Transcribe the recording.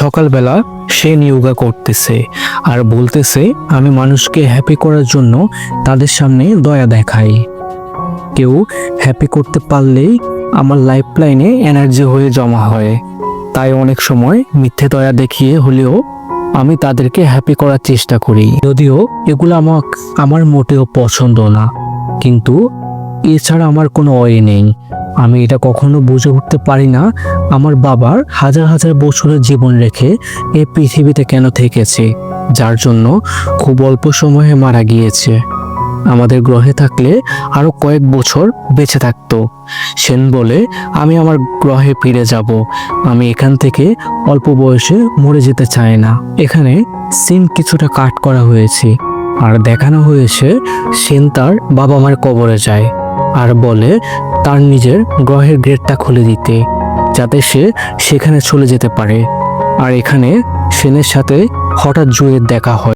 সকালবেলা সে ইয়োগা করতেছে আর বলতেছে, আমি মানুষকে হ্যাপি করার জন্য তাদের সামনে দয়া দেখাই। কেউ হ্যাপি করতে পারলেই আমার লাইফ লাইনে এনার্জি হয়ে জমা হয়। তাই অনেক সময় মিথ্যে দয়া দেখিয়ে হলেও আমি তাদেরকে হ্যাপি করার চেষ্টা করি। যদিও এগুলো আমার আমার মোটেও পছন্দ না। কিন্তু এছাড়া আমার কোনো ওয়ে নেই। আমি এটা কখনো বুঝে উঠতে পারি না। আমার বাবার হাজার হাজার বছরের জীবন রেখে এ পৃথিবীতে কেন থেকেছে, যার জন্য খুব অল্প সময়ে মারা গিয়েছে। আমাদের গ্রহে থাকলে আরও কয়েক বছর বেঁচে থাকতো। সেন বলে, আমি আমার গ্রহে ফিরে যাব। আমি এখান থেকে অল্প বয়সে মরে যেতে চাই না। এখানে সিন কিছুটা কাট করা হয়েছে। আর দেখানো হয়েছে, সেন তার বাবা মার কবরে যায়। আর বলে তার নিজের গ্রহের গেটটা খুলে দিতে, যাতে সে সেখানে চলে যেতে পারে। আর এখানে সেনের সাথে হঠাৎ জুয়ের দেখা হয়।